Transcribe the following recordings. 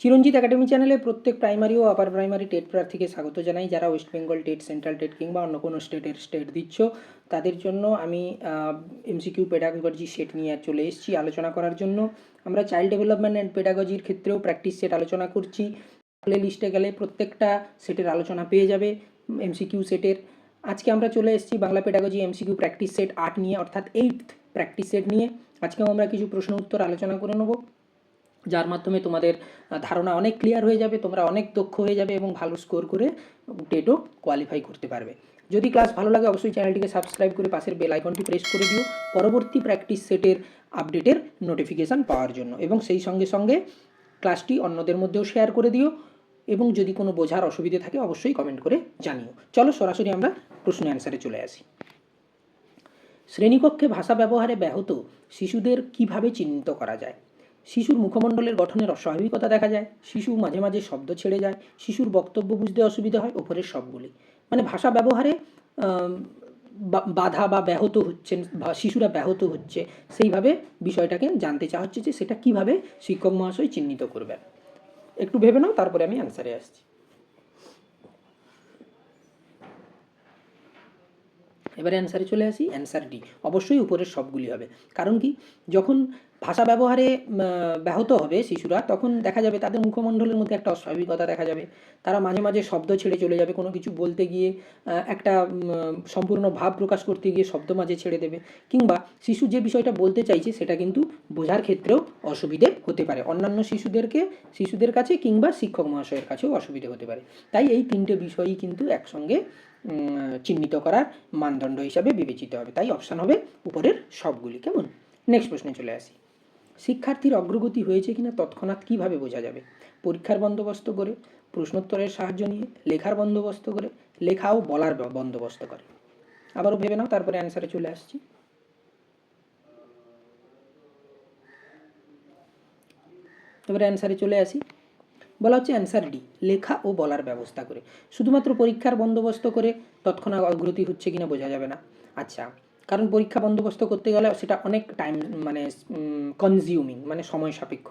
চিরঞ্জিত academy চ্যানেলে প্রত্যেক primary ও আপার প্রাইমারি টেট প্রার্থীকে স্বাগত জানাই। যারা West Bengal TET central TET কিংবা অন্য কোনো স্টেটের স্টেট দিচ্ছ, তাদের জন্য আমি এমসিকিউ পেডাগজি সেট নিয়ে চলে এসেছি আলোচনা করার জন্য। আমরা চাইল্ড ডেভেলপমেন্ট অ্যান্ড পেডাগজির ক্ষেত্রেও প্র্যাকটিস সেট আলোচনা করছি। প্লে লিস্টে গেলে প্রত্যেকটা সেটের আলোচনা পেয়ে যাবে এমসিকিউ সেটের আজকে আমরা চলে এসেছি Bangla pedagogy MCQ practice set আট নিয়ে, অর্থাৎ এইট প্র্যাকটিস সেট নিয়ে। আজকেও আমরা কিছু প্রশ্ন উত্তর আলোচনা করে নেব। যার মাধ্যমে তোমাদের ধারণা অনেক ক্লিয়ার হয়ে যাবে, তোমরা অনেক দক্ষ হয়ে যাবে এবং ভালো স্কোর করে টেটও কোয়ালিফাই করতে পারবে। যদি ক্লাস ভালো লাগে, অবশ্যই চ্যানেলটিকে সাবস্ক্রাইব করে পাশের বেল আইকনটি প্রেস করে দিও। পরবর্তী প্র্যাকটিস সেটের আপডেটের নোটিফিকেশান পাওয়ার জন্য এবং সেই সঙ্গে সঙ্গে ক্লাসটি অন্যদের মধ্যেও শেয়ার করে দিও এবং যদি কোনো বোঝার অসুবিধে থাকে, অবশ্যই কমেন্ট করে জানিও। চলো সরাসরি আমরা প্রশ্ন অ্যান্সারে চলে আসি। শ্রেণীকক্ষে ভাষা ব্যবহারে ব্যাহত শিশুদের কীভাবে চিহ্নিত করা যায়? শিশুর মুখমণ্ডলের গঠনের অস্বাভাবিকতা দেখা যায়, শিশু মাঝে মাঝে শব্দ ছেড়ে যায়, শিশুর বক্তব্য বুঝতে অসুবিধা হয় ওপরের সবগুলি। মানে ভাষা ব্যবহারে বাধা বা ব্যাহত হচ্ছেন বা শিশুরা ব্যাহত হচ্ছে, সেইভাবে বিষয়টাকে জানতে চাওয়া হচ্ছে যে সেটা কীভাবে শিক্ষক মহাশয় চিহ্নিত করবেন। একটু ভেবে নাও, তারপরে আমি অ্যান্সারে আসছি। এবারে অ্যান্সারে চলে আসি অ্যান্সার ডি অবশ্যই উপরের সবগুলি হবে। কারণ কি? যখন ভাষা ব্যবহারে ব্যাহত হবে শিশুরা, তখন দেখা যাবে তাদের মুখমণ্ডলের মধ্যে একটা অস্বাভাবিকতা দেখা যাবে। তারা মাঝে মাঝে শব্দ ছেড়ে চলে যাবে, কোনো কিছু বলতে গিয়ে একটা সম্পূর্ণ ভাব প্রকাশ করতে গিয়ে শব্দ মাঝে ছেড়ে দেবে। কিংবা শিশু যে বিষয়টা বলতে চাইছে, সেটা কিন্তু বোঝার ক্ষেত্রেও অসুবিধে হতে পারে। অন্যান্য শিশুদেরকে, শিশুদের কাছে কিংবা শিক্ষক মহাশয়ের কাছেও অসুবিধে হতে পারে। তাই এই তিনটে বিষয়ই কিন্তু একসঙ্গে চিহ্নিত করার মানদণ্ড হিসাবে বিবেচিত হবে। তাই অপশান হবে উপরের সবগুলি। কেমন? নেক্সট প্রশ্নে চলে আসি। শিক্ষার্থীর অগ্রগতি হয়েছে কিনা তৎক্ষণাৎ কীভাবে বোঝা যাবে? পরীক্ষার বন্দোবস্ত করে, প্রশ্নোত্তরের সাহায্য নিয়ে, লেখার বন্দোবস্ত করে লেখা ও বলার বন্দোবস্ত করে। আবারও ভেবে নাও, তারপরে অ্যান্সারে চলে আসছি। তারপরে অ্যান্সারে চলে আসি। বলা হচ্ছে অ্যান্সার ডি লেখা ও বলার ব্যবস্থা করে। শুধুমাত্র পরীক্ষার বন্দোবস্ত করে তৎক্ষণাৎ অগ্রতি হচ্ছে কিনা বোঝা যাবে না। আচ্ছা কারণ পরীক্ষা বন্দোবস্ত করতে গেলে সেটা অনেক টাইম মানে কনজিউমিং মানে সময় সাপেক্ষ।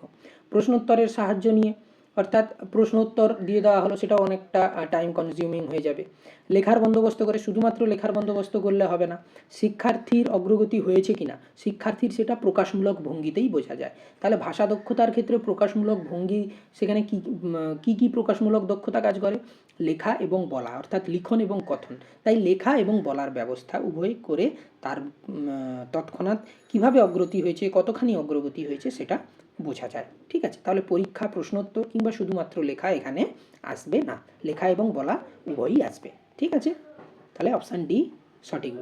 প্রশ্নোত্তরের সাহায্য নিয়ে অর্থাৎ প্রশ্ন উত্তর দিয়ে দেওয়া হলো, সেটাও অনেকটা টাইম কনজিউমিং হয়ে যাবে। লেখার বন্দোবস্ত করে শুধুমাত্র লেখার বন্দোবস্ত করলে হবে না, শিক্ষার্থীর অগ্রগতি হয়েছে কিনা, শিক্ষার্থীর সেটা প্রকাশমূলক ভঙ্গিতেই বোঝা যায়। তাহলে ভাষা দক্ষতার ক্ষেত্রে প্রকাশমূলক ভঙ্গি, সেখানে কি কি কি প্রকাশমূলক দক্ষতা কাজ করে? লেখা এবং বলা, অর্থাৎ লিখন এবং কথন। তাই লেখা এবং বলার ব্যবস্থা উভয় করে তার তৎক্ষণাৎ কীভাবে অগ্রতি হয়েছে, কতখানি অগ্রগতি হয়েছে সেটা বোঝা যায়। ঠিক আছে? তাহলে পরীক্ষা, প্রশ্নোত্তর কিংবা শুধুমাত্র লেখা এখানে আসবে না। লেখা এবং বলা উভয়ই আসবে। ঠিক আছে? তাহলে অপশান ডি সঠিক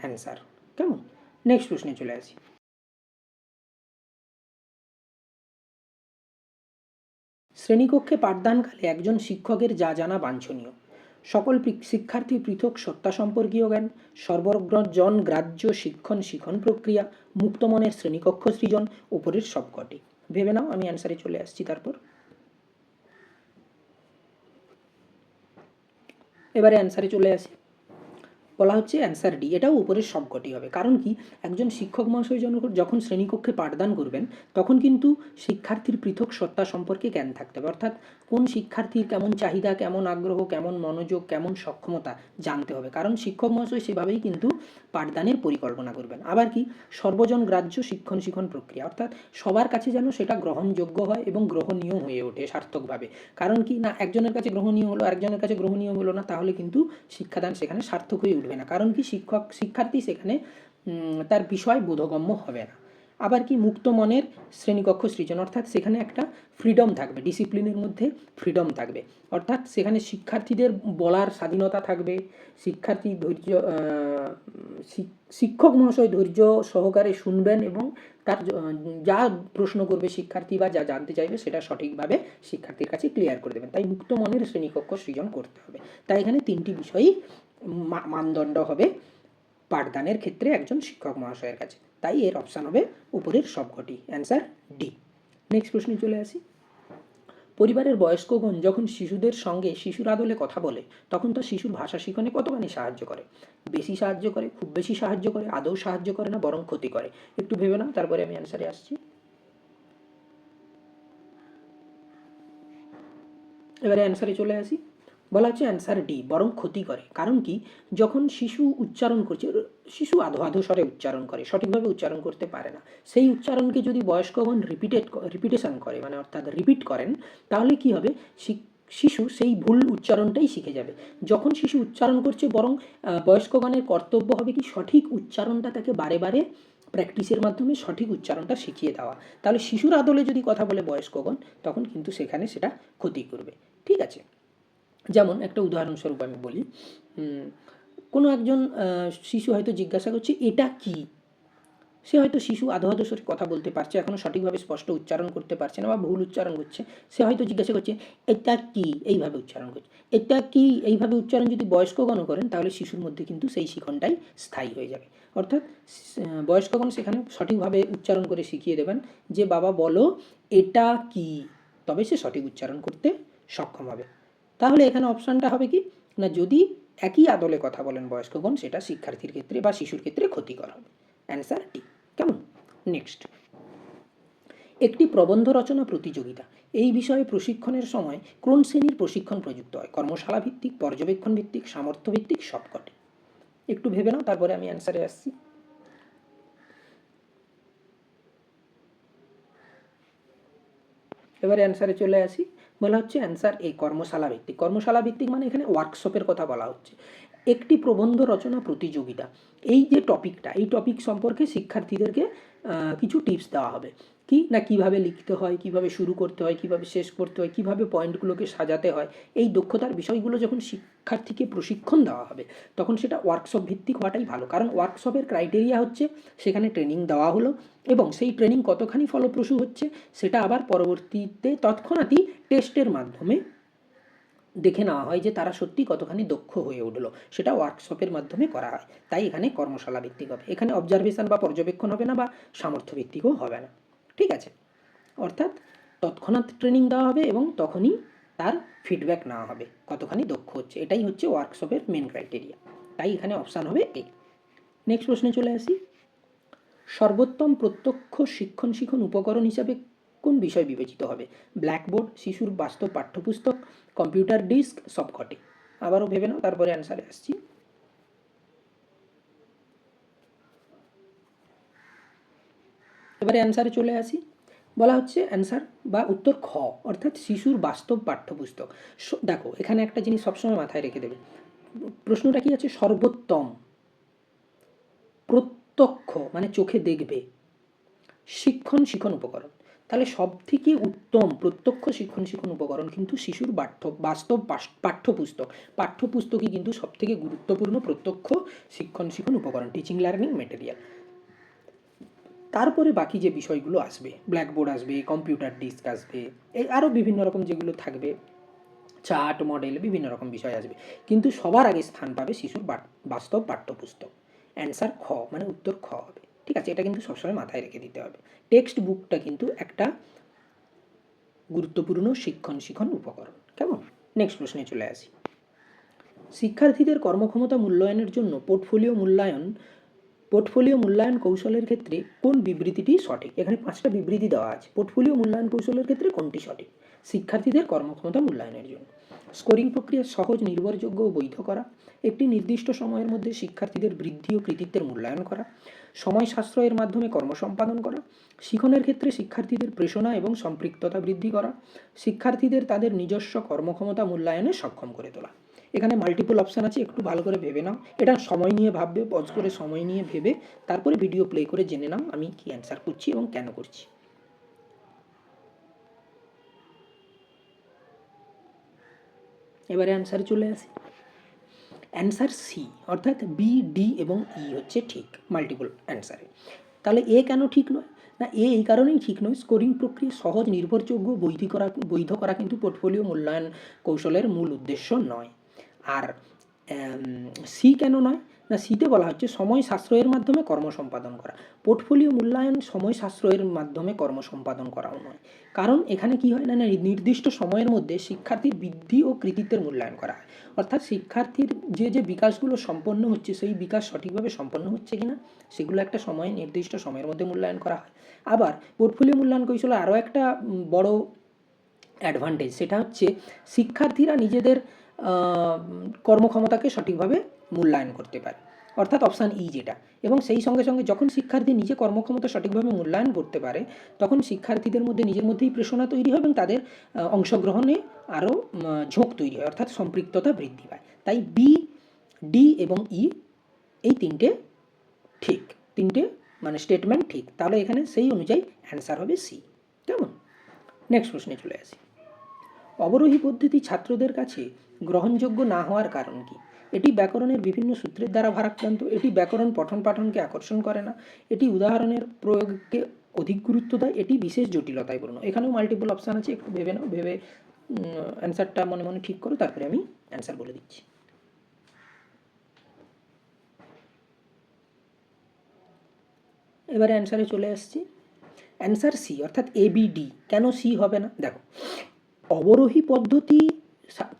অ্যান্সার কেমন? নেক্সট প্রশ্নে চলে আসি। শ্রেণীকক্ষে পাঠদানকালে একজন শিক্ষকের যা জানা বাঞ্ছনীয়। সকল শিক্ষার্থী পৃথক সত্তা সম্পর্কীয় জ্ঞান সর্বজন গ্রাহ্য, শিক্ষণ, শিখন প্রক্রিয়া মুক্তমনের শ্রেণীকক্ষ সৃজন, উপরের সবকটি। ভেবে নাও, আমি অ্যান্সারে চলে আসছি তারপর। এবারে অ্যান্সারে চলে আসি। বলা হচ্ছে অ্যান্সার ডি এটাও উপরের সবকটি হবে। কারণ কি? একজন শিক্ষক মহাশয় যখন শ্রেণীকক্ষে পাঠদান করবেন, তখন কিন্তু শিক্ষার্থীর পৃথক সত্তা সম্পর্কে জ্ঞান থাকতে হবে। অর্থাৎ কোন শিক্ষার্থীর কেমন চাহিদা, কেমন আগ্রহ, কেমন মনোযোগ, কেমন সক্ষমতা জানতে হবে। কারণ শিক্ষক মহাশয় সেভাবেই কিন্তু পাঠদানের পরিকল্পনা করবেন। আবার কি? সর্বজন গ্রাহ্য শিক্ষণ শিক্ষণ প্রক্রিয়া। অর্থাৎ সবার কাছে যেন সেটা গ্রহণযোগ্য হয় এবং গ্রহণীয় হয়ে ওঠে সার্থকভাবে। কারণ কি? না, একজনের কাছে গ্রহণীয় হলো, আরেকজনের কাছে গ্রহণীয় হলো না, তাহলে কিন্তু শিক্ষাদান সেখানে সার্থক হয়ে উঠবে না। কারণ কি? শিক্ষক, শিক্ষার্থী সেখানে তার বিষয় বোধগম্য হবে না। আবার কি মুক্ত মনের শ্রেণীকক্ষ সৃজন? অর্থাৎ সেখানে একটা ফ্রিডম থাকবে ডিসিপ্লিনের মধ্যে ফ্রিডম থাকবে। অর্থাৎ সেখানে শিক্ষার্থীদের বলার স্বাধীনতা থাকবে, শিক্ষার্থী ধৈর্য শিক- শিক্ষক মহাশয় ধৈর্য সহকারে শুনবেন এবং তার যা প্রশ্ন করবে শিক্ষার্থী বা যা জানতে চাইবে সেটা সঠিকভাবে শিক্ষার্থীর কাছে ক্লিয়ার করে দেবেন। তাই মুক্ত মনের শ্রেণীকক্ষ সৃজন করতে হবে। তাই এখানে তিনটি বিষয়ই মানদণ্ড হবে। পাঠদানের ক্ষেত্রে একজন শিক্ষক মহাশয়ের কাছে। তাই এর অপশান হবে উপরের সবকটি। অ্যান্সার ডি নেক্সট প্রশ্নে চলে আসি। পরিবারের বয়স্কগণ যখন শিশুদের সঙ্গে শিশুর আদলে কথা বলে, তখন তো শিশুর ভাষা শিখনে কতখানি সাহায্য করে? বেশি সাহায্য করে, খুব বেশি সাহায্য করে, আদৌ সাহায্য করে না, বরং ক্ষতি করে? একটু ভেবে নাও, তারপরে আমি অ্যান্সারে আসছি। এবারে অ্যান্সারে চলে আসি। বলা হচ্ছে অ্যান্সার ডি, বরং ক্ষতি করে। কারণ কি? যখন শিশু উচ্চারণ করছে, শিশু আধো আধো স্বরে উচ্চারণ করে, সঠিকভাবে উচ্চারণ করতে পারে না। সেই উচ্চারণকে যদি বয়স্কগণ রিপিটেড রিপিটেশন করে মানে অর্থাৎ রিপিট করেন, তাহলে কি হবে? শিশু সেই ভুল উচ্চারণটাই শিখে যাবে। যখন শিশু উচ্চারণ করছে, বরং বয়স্কগণের কর্তব্য হবে কি সঠিক উচ্চারণটা তাকে বারে বারে প্র্যাকটিসের মাধ্যমে সঠিক উচ্চারণটা শিখিয়ে দেওয়া। তাহলে শিশুর আদলে যদি কথা বলে বয়স্কগণ তখন কিন্তু সেখানে সেটা ক্ষতি করবে। ঠিক আছে? যেমন একটা উদাহরণস্বরূপ আমি বলি কোনো একজন শিশু হয়তো জিজ্ঞাসা করছে, এটা কি? সে হয়তো শিশু আধো আধো স্বরে কথা বলতে পারছে এখনও সঠিকভাবে স্পষ্ট উচ্চারণ করতে পারছে না বা ভুল উচ্চারণ করছে। সে হয়তো জিজ্ঞাসা করছে, এটা কি? এইভাবে উচ্চারণ করছে। এটা কি? এইভাবে উচ্চারণ যদি বয়স্কগণ করেন, তাহলে শিশুর মধ্যে কিন্তু সেই শিখনটাই স্থায়ী হয়ে যাবে। অর্থাৎ বয়স্কগণ সেখানে সঠিকভাবে উচ্চারণ করে শিখিয়ে দেবেন যে, বাবা, বলো, এটা কি? তবে সে সঠিক উচ্চারণ করতে সক্ষম হবে। তাহলে এখানে অপশানটা হবে কি? না, যদি একই আদলে কথা বলেন বয়স্কগণ সেটা শিক্ষার্থীর ক্ষেত্রে বা শিশুর ক্ষেত্রে ক্ষতিকর হবে। অ্যান্সার ডি কেমন? নেক্সট একটি প্রবন্ধ রচনা প্রতিযোগিতা। এই বিষয়ে প্রশিক্ষণের সময় কোন শ্রেণির প্রশিক্ষণ প্রযুক্ত হয়? কর্মশালা ভিত্তিক, পর্যবেক্ষণ ভিত্তিক, সামর্থ্য ভিত্তিক সবকটে একটু ভেবে নাও, তারপরে আমি অ্যান্সারে আসছি। এবারে অ্যান্সারে চলে আসি। বলা হচ্ছে অ্যান্সার এই কর্মশালা ভিত্তিক। কর্মশালা ভিত্তিক মানে এখানে ওয়ার্কশপের কথা বলা হচ্ছে। একটি প্রবন্ধ রচনা প্রতিযোগিতা। এই যে টপিকটা এই টপিক সম্পর্কে শিক্ষার্থীদেরকে কিছু টিপস দেওয়া হবে। কি না কীভাবে লিখতে হয়, কীভাবে শুরু করতে হয়, কীভাবে শেষ করতে হয়, কীভাবে পয়েন্টগুলোকে সাজাতে হয়, এই দক্ষতার বিষয়গুলো যখন শিক্ষার্থীকে প্রশিক্ষণ দেওয়া হবে, তখন সেটা ওয়ার্কশপ ভিত্তিক হওয়াটাই ভালো। কারণ ওয়ার্কশপের ক্রাইটেরিয়া হচ্ছে সেখানে ট্রেনিং দেওয়া হলো এবং সেই ট্রেনিং কতখানি ফলপ্রসূ হচ্ছে সেটা আবার পরবর্তীতে তৎক্ষণাৎই টেস্টের মাধ্যমে দেখে নেওয়া হয় যে তারা সত্যি কতখানি দক্ষ হয়ে উঠল। সেটা ওয়ার্কশপের মাধ্যমে করা হয়। তাই এখানে কর্মশালা ভিত্তিক হবে। এখানে অবজারভেশন বা পর্যবেক্ষণ হবে না বা সামর্থ্য ভিত্তিকও হবে না। ঠিক আছে। অর্থাৎ তৎক্ষণাৎ ট্রেনিং দেওয়া হবে এবং তখনই তার ফিডব্যাক নেওয়া হবে। কতখানি দক্ষ হচ্ছে, এটাই হচ্ছে ওয়ার্কশপের মেন ক্রাইটেরিয়া তাই এখানে অপশান হবে এ নেক্সট প্রশ্নে চলে আসি। সর্বোত্তম প্রত্যক্ষ শিক্ষণ শিখন উপকরণ হিসাবে কোন বিষয় বিবেচিত হবে? ব্ল্যাকবোর্ড, শিশুর বাস্তব পাঠ্যপুস্তক, কম্পিউটার ডিস্ক, সবকটি। আবারও ভেবে নাও, তারপরে অ্যান্সারে আসছি। এবারে অ্যান্সারে চলে আসি। বলা হচ্ছে অ্যান্সার বা উত্তর খ, অর্থাৎ শিশুর বাস্তব পাঠ্যপুস্তক। দেখো, এখানে একটা জিনিস সবসময় মাথায় রেখে দেবে। প্রশ্নটা কি আছে? সর্বোত্তম। প্রত্যক্ষ মানে চোখে দেখবে। শিক্ষণ, শিখন উপকরণ। তাহলে সব থেকে উত্তম প্রত্যক্ষ, শিক্ষণ শিক্ষণ উপকরণ কিন্তু শিশুর পাঠ্য বাস্তব পাঠ্যপুস্তক। পাঠ্যপুস্তকই কিন্তু সব থেকে গুরুত্বপূর্ণ প্রত্যক্ষ, শিক্ষণ শিক্ষণ উপকরণ। টিচিং লার্নিং মেটেরিয়াল তারপরে বাকি যে বিষয়গুলো আসবে ব্ল্যাকবোর্ড আসবে কম্পিউটার ডিস্ক আসবে, এই আরও বিভিন্ন রকম যেগুলো থাকবে চার্ট মডেল বিভিন্ন রকম বিষয় আসবে। কিন্তু সবার আগে স্থান পাবে শিশুর বাস্তব পাঠ্যপুস্তক। অ্যান্সার খ মানে উত্তর খ হবে। ঠিক আছে? এটা কিন্তু সবসময় মাথায় রেখে দিতে হবে। টেক্সট বুকটা কিন্তু একটা গুরুত্বপূর্ণ শিক্ষণ শিখন উপকরণ। কেমন? নেক্সট প্রশ্নে চলে আসি। শিক্ষার্থীদের কর্মক্ষমতা মূল্যায়নের জন্য পোর্টফোলিও মূল্যায়ন পোর্টফোলিও মূল্যায়ন কৌশলের ক্ষেত্রে কোন বিবৃতিটি সঠিক? এখানে পাঁচটা বিবৃতি দেওয়া আছে। পোর্টফোলিও মূল্যায়ন কৌশলের ক্ষেত্রে কোনটি সঠিক? শিক্ষার্থীদের কর্মক্ষমতা মূল্যায়নের জন্য। স্কোরিং প্রক্রিয়া সহজ, নির্ভরযোগ্য ও বৈধ করা। একটি নির্দিষ্ট সময়ের মধ্যে শিক্ষার্থীদের বৃদ্ধি ও কৃতিত্বের মূল্যায়ন করা। সময় সাশ্রয়ের মাধ্যমে কর্মসম্পাদন করা। শিখনের ক্ষেত্রে শিক্ষার্থীদের প্রেষণা এবং সম্পৃক্ততা বৃদ্ধি করা। শিক্ষার্থীদের তাদের নিজস্ব কর্মক্ষমতা মূল্যায়নে সক্ষম করে তোলা। এখানে মাল্টিপল অপশান আছে, একটু ভালো করে ভেবে নাও। এটা সময় নিয়ে ভাববে পজ করে সময় নিয়ে ভেবে, তারপরে ভিডিও প্লে করে জেনে নাও আমি কি অ্যান্সার করছি এবং কেন করছি। এবারে অ্যান্সারে চলে আসি। অ্যান্সার সি অর্থাৎ বি ডি এবং ই হচ্ছে ঠিক মাল্টিপল অ্যান্সারে তাহলে এ কেন ঠিক নয়? না এ এই কারণেই ঠিক নয় স্কোরিং প্রক্রিয়া সহজ, নির্ভরযোগ্য, বৈধ করা বৈধ করা কিন্তু পোর্টফোলিও মূল্যায়ন কৌশলের মূল উদ্দেশ্য নয়। আর সি কেন নয়? না সিতে বলা হচ্ছে সময় সাশ্রয়ের মাধ্যমে কর্ম সম্পাদন করা। পোর্টফোলিও মূল্যায়ন সময় সাশ্রয়ের মাধ্যমে কর্ম সম্পাদন করাও নয়। কারণ এখানে কি হয় না নির্দিষ্ট সময়ের মধ্যে শিক্ষার্থীর বৃদ্ধি ও কৃতিত্বের মূল্যায়ন করা হয়। অর্থাৎ শিক্ষার্থীর যে যে বিকাশগুলো সম্পন্ন হচ্ছে, সেই বিকাশ সঠিকভাবে সম্পন্ন হচ্ছে কিনা, সেগুলো একটা সময়, নির্দিষ্ট সময়ের মধ্যে মূল্যায়ন করা হয়। আবার পোর্টফোলিও মূল্যায়ন কৌশলে আরও একটা বড় অ্যাডভান্টেজ সেটা হচ্ছে শিক্ষার্থীরা নিজেদের কর্মক্ষমতাকে সঠিকভাবে মূল্যায়ন করতে পারে। অর্থাৎ অপশান ই যেটা। এবং সেই সঙ্গে সঙ্গে যখন শিক্ষার্থী নিজে কর্মক্ষমতা সঠিকভাবে মূল্যায়ন করতে পারে, তখন শিক্ষার্থীদের মধ্যে নিজের মধ্যেই প্রেরণা তৈরি হয় এবং তাদের অংশগ্রহণে আরও ঝোঁক তৈরি হয়। অর্থাৎ সম্পৃক্ততা বৃদ্ধি পায়। তাই বি ডি এবং ই এই তিনটে ঠিক। তিনটে মানে স্টেটমেন্ট ঠিক। তাহলে এখানে সেই অনুযায়ী অ্যান্সার হবে সি কেমন? নেক্সট প্রশ্নে চলে আসি। অবরোহী পদ্ধতি ছাত্রদের কাছে গ্রহণযোগ্য না হওয়ার কারণ কি? এটি ব্যাকরণের বিভিন্ন সূত্রের দ্বারা ভারাক্রান্ত, এটি ব্যাকরণ পঠন পাঠনকে আকর্ষণ করে না, এটি উদাহরণের প্রয়োগকে অধিক গুরুত্ব দেয়, এটি বিশেষ জটিলতায় পূর্ণ এখানেও মাল্টিপল অপশান আছে, একটু ভেবে নাও, ভেবে অ্যান্সারটা মনে মনে ঠিক করো, তারপরে আমি অ্যান্সার বলে দিচ্ছি। এবারে অ্যান্সারে চলে আসছি। অ্যান্সার সি অর্থাৎ এবিডি কেন সি হবে না? দেখো অবরোহী পদ্ধতি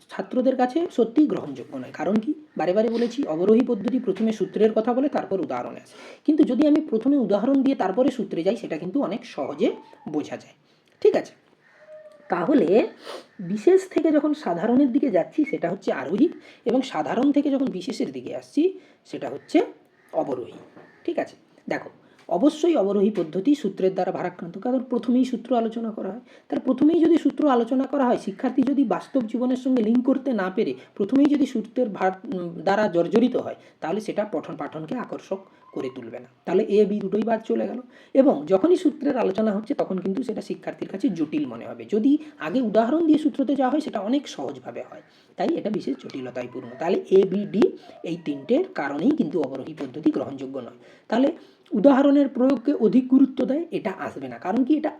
ছাত্রদের কাছে সত্যিই গ্রহণযোগ্য নয়। কারণ কি? বারে বারে বলেছি, অবরোহী পদ্ধতি প্রথমে সূত্রের কথা বলে তারপর উদাহরণে আসে কিন্তু যদি আমি প্রথমে উদাহরণ দিয়ে তারপরে সূত্রে যাই, সেটা কিন্তু অনেক সহজে বোঝা যায়। ঠিক আছে? তাহলে বিশেষ থেকে যখন সাধারণের দিকে যাচ্ছি, সেটা হচ্ছে আরোহী, এবং সাধারণ থেকে যখন বিশেষের দিকে আসছি, সেটা হচ্ছে অবরোহী। ঠিক আছে? দেখো অবশ্যই অবরোহী পদ্ধতি সূত্রের দ্বারা ভারাক্রান্ত। কারণ প্রথমেই সূত্র আলোচনা করা হয়। তার প্রথমেই যদি সূত্র আলোচনা করা হয়, শিক্ষার্থী যদি বাস্তব জীবনের সঙ্গে লিঙ্ক করতে না পেরে প্রথমেই যদি সূত্রের ভার দ্বারা জর্জরিত হয়, তাহলে সেটা পঠন পাঠনকে আকর্ষক করে তুলবে না। তাহলে এ বি দুটোই বাদ চলে গেল। এবং যখনই সূত্রের আলোচনা হচ্ছে, তখন কিন্তু সেটা শিক্ষার্থীর কাছে জটিল মনে হবে। যদি আগে উদাহরণ দিয়ে সূত্রতে যাওয়া হয়, সেটা অনেক সহজভাবে হয়। তাই এটা বিশেষ জটিলতায় পূর্ণ। তাহলে এ বি ডি এই তিনটের কারণেই কিন্তু অবরোহী পদ্ধতি গ্রহণযোগ্য নয়। তাহলে উদাহরণের প্রয়োগকে অধিক গুরুত্ব দেয়, এটা আসবে না। কারণ কি? এটা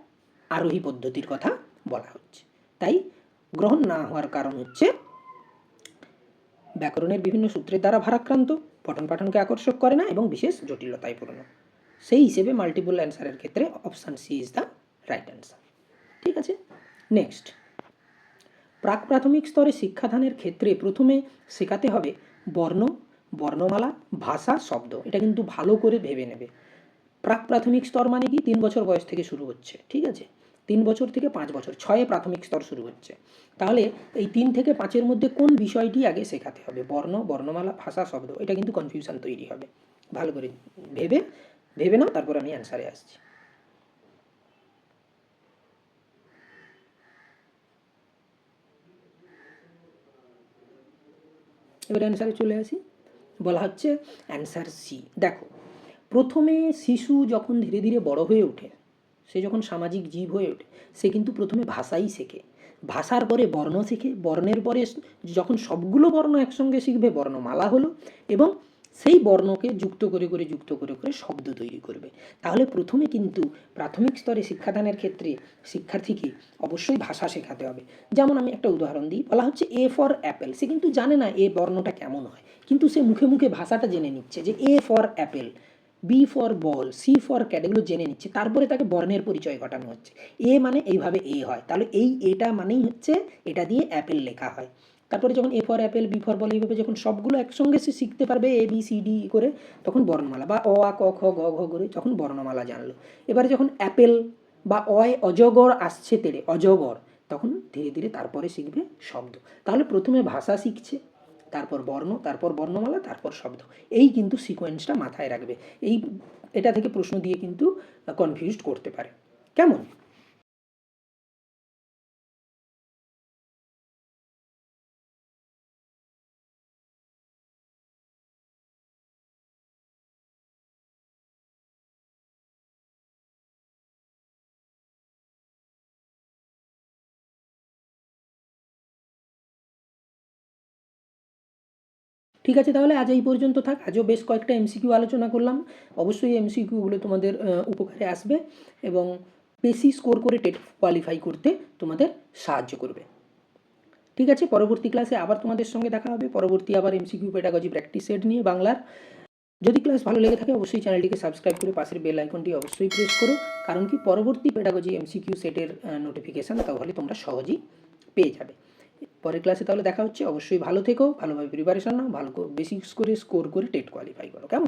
আরোহী পদ্ধতির কথা বলা হচ্ছে। তাই গ্রহণ না হওয়ার কারণ হচ্ছে ব্যাকরণের বিভিন্ন সূত্রের দ্বারা ভারাক্রান্ত পঠন পাঠনকে আকর্ষক করে না এবং বিশেষ জটিলতায় পূর্ণ সেই হিসেবে মাল্টিপল অ্যান্সারের ক্ষেত্রে option C is the right answer ঠিক আছে? নেক্সট প্রাক প্রাথমিক স্তরে শিক্ষাদানের ক্ষেত্রে প্রথমে শেখাতে হবে বর্ণ বর্ণমালা, ভাষা, শব্দ। এটা কিন্তু ভালো করে ভেবে নেবে। প্রাক প্রাথমিক স্তর মানে কি? তিন বছর বয়স থেকে শুরু হচ্ছে, ঠিক আছে? তিন বছর থেকে পাঁচ বছর, ছয়ে প্রাথমিক স্তর শুরু হচ্ছে। তাহলে এই তিন থেকে পাঁচের মধ্যে কোন বিষয়টি আগে শেখাতে হবে? বর্ণ, বর্ণমালা, ভাষা, শব্দ? এটা কিন্তু কনফিউশন তৈরি হবে। ভালো করে ভেবে ভেবে নাও, তারপর আমি অ্যান্সারে আসছি। এবার অ্যান্সারে চলে আসি। বলা হচ্ছে অ্যান্সার সি। দেখো, প্রথমে শিশু যখন ধীরে ধীরে বড় হয়ে ওঠে, সে যখন সামাজিক জীব হয়ে ওঠে, সে কিন্তু প্রথমে ভাষাই শেখে। ভাষার পরে বর্ণ শেখে, বর্ণের পরে যখন সবগুলো বর্ণ একসঙ্গে শিখবে, বর্ণমালা হলো এবং সেই বর্ণকে যুক্ত করে করে, যুক্ত করে করে শব্দ তৈরি করবে। তাহলে প্রথমে কিন্তু প্রাথমিক স্তরে শিক্ষাদানের ক্ষেত্রে শিক্ষার্থীকে অবশ্যই ভাষা শেখাতে হবে। যেমন আমি একটা উদাহরণ দিই, বলা হচ্ছে এ ফর অ্যাপেল সে কিন্তু জানে না এ বর্ণটা কেমন হয়, কিন্তু সে মুখে মুখে ভাষাটা জেনে নিচ্ছে যে A for apple B for ball C for cat এগুলো জেনে নিচ্ছে। তারপরে তাকে বর্ণের পরিচয় ঘটানো হচ্ছে। এ মানে এইভাবে এ হয়। তাহলে এই এটা মানেই হচ্ছে, এটা দিয়ে অ্যাপেল লেখা হয়। তারপরে যখন A for apple B for ball এইভাবে যখন সবগুলো একসঙ্গে সে শিখতে পারবে এ বি সি ডি করে, তখন বর্ণমালা বা অ, আ, ক, খ, গ, ঘ করে যখন বর্ণমালা জানলো। এবারে যখন অ্যাপেল বা অয় অজগর আসছে তেড়ে, অজগর, তখন ধীরে ধীরে তারপরে শিখবে শব্দ। তাহলে প্রথমে ভাষা শিখছে, তারপর বর্ণ, তারপর বর্ণমালা, তারপর শব্দ। এই কিন্তু সিকোয়েন্সটা মাথায় রাখবে। এই, এটা থেকে প্রশ্ন দিয়ে কিন্তু কনফিউজড করতে পারে। কেমন? ঠিক আছে, তাহলে আজ এই পর্যন্ত থাক। আজও বেশ কয়েকটা এমসিকিউ আলোচনা করলাম। অবশ্যই এমসিকিউগুলো তোমাদের উপকারে আসবে এবং বেশি স্কোর করে টেট কোয়ালিফাই করতে তোমাদের সাহায্য করবে। ঠিক আছে, পরবর্তী ক্লাসে আবার তোমাদের সঙ্গে দেখা হবে। পরবর্তী আবার এমসিকিউ পেডাগজি প্র্যাকটিস সেট নিয়ে বাংলার। যদি ক্লাস ভালো লেগে থাকে, অবশ্যই চ্যানেলটিকে সাবস্ক্রাইব করে পাশের বেল আইকনটি অবশ্যই প্রেস করো। কারণ কি, পরবর্তী পেডাগজি এমসিকিউ সেটের নোটিফিকেশান তাহলে তোমরা সহজেই পেয়ে যাবে। পরের ক্লাসে তাহলে দেখা হচ্ছে। অবশ্যই ভালো থেকো, ভালোভাবে প্রিপারেশন নাও, ভালো বেশি করে স্কোর করে টেট কোয়ালিফাই করো। কেমন?